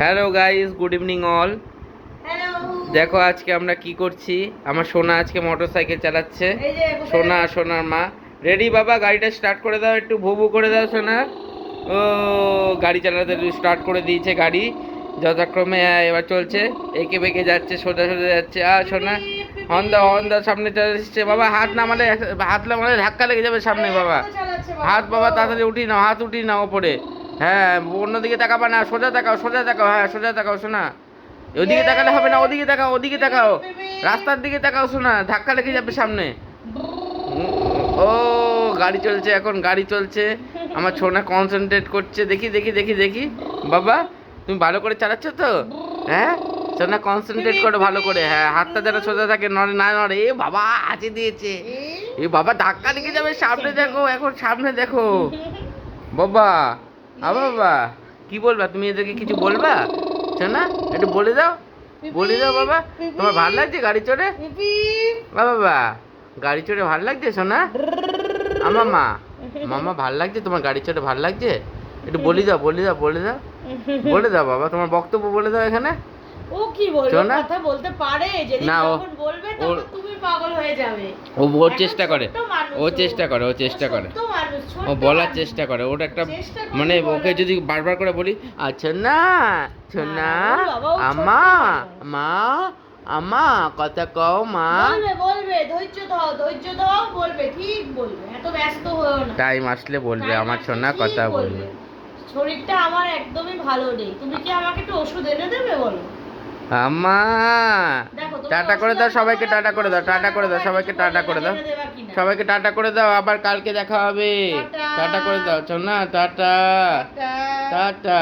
Hello guys good evening all দেখো আজকে আমরা কি করছি? আমার সোনা আজকে মোটর সাইকেল চালাচ্ছে সোনা আর সোনার মা। রেডি বাবা? গাড়িটা স্টার্ট করে দাও একটু ভু ভু করে দাও সোনা। ও গাড়ি চালাতে স্টার্ট করে দিয়েছে গাড়ি। যথাক্রমে এবার চলছে। এঁকে বেঁকে যাচ্ছে সোজা সোজা যাচ্ছে। আর সোনা হর্ন দাও সামনে চলে এসছে। বাবা হাত নামালে হাত নামালে ধাক্কা লেগে যাবে সামনে বাবা। বাবা? হাত বাবা তাড়াতাড়ি উঠিয়ে নাও হাত উঠিয়ে নাও ওপরে। হ্যাঁ অন্যদিকে তাকাবা না, সোজা তাকাও সোজা তাকাও হ্যাঁ সোজা তাকাও, শোনা। ওদিকে তাকালে হবে না, ওদিকে তাকাও ওদিকে তাকাও। রাস্তার দিকে তাকাও, শোনা, ধাক্কা লেগে যাবে সামনে। ও, গাড়ি চলছে এখন, গাড়ি চলছে। আমার ছোনা কনসেন্ট্রেট করছে, দেখি দেখি দেখি দেখি। বাবা, তুমি ভালো করে চালাচ্ছ তো? হ্যাঁ? সোনা কনসেন্ট্রেট করো ভালো করে হ্যাঁ হাতটা যেন সোজা থাকে, নড়ে, না নড়ে। এ বাবা, হাঁচি দিয়েছে। এ বাবা, ধাক্কা লেগে যাবে সামনে, দেখো, এখন সামনে দেখো। বাবা আ বাবা কি বলবা? তুমি এদেরকে কিছু বলবা? না একটু বলে দাও বলে দাও বাবা। তোমার ভালো লাগছে গাড়ি চড়ে। বা বাবা গাড়ি চড়ে ভালো লাগছে সোনা? আমার মা মামা ভালো লাগছে? তোমার গাড়ি চড়ে ভালো লাগছে? একটু বলে দাও বলে দাও বলে দাও। বলে দাও বাবা তোমার বক্তব্য বলে দাও এখানে। ও কি বলবে কথা বলতে পারে যেদিন না, বলবে তখন তুমি পাগল হয়ে যাবে। ও ওর চেষ্টা করে। ও চেষ্টা করে ও চেষ্টা করে। ও বলার চেষ্টা করে। ওটা একটা মানে ওকে যদি বারবার করে বলি আচ্ছা না শোনা না, আমা মা আমা কথা কও মা। বলবে বলবে ধৈর্য ধরো ধৈর্য ধরো বলবে ঠিক বলবে। এত ব্যস্ত না। টাইম আসলে বলবে আমার সোনা কথা বলবে। শরীরটা আমার একদমই ভালো নেই। তুমি কি আমাকে একটু ওষুধ এনে দেবে বলো? আমা দেখো তোমার টাটা করে দাও সবাইকে টাটা করে দাও টাটা করে দাও সবাইকে টাটা করে দাও? সবাইকে টাটা করে দাও আবার কালকে দেখা হবে টাটা। টাটা করে দাও না টাটা। টাটা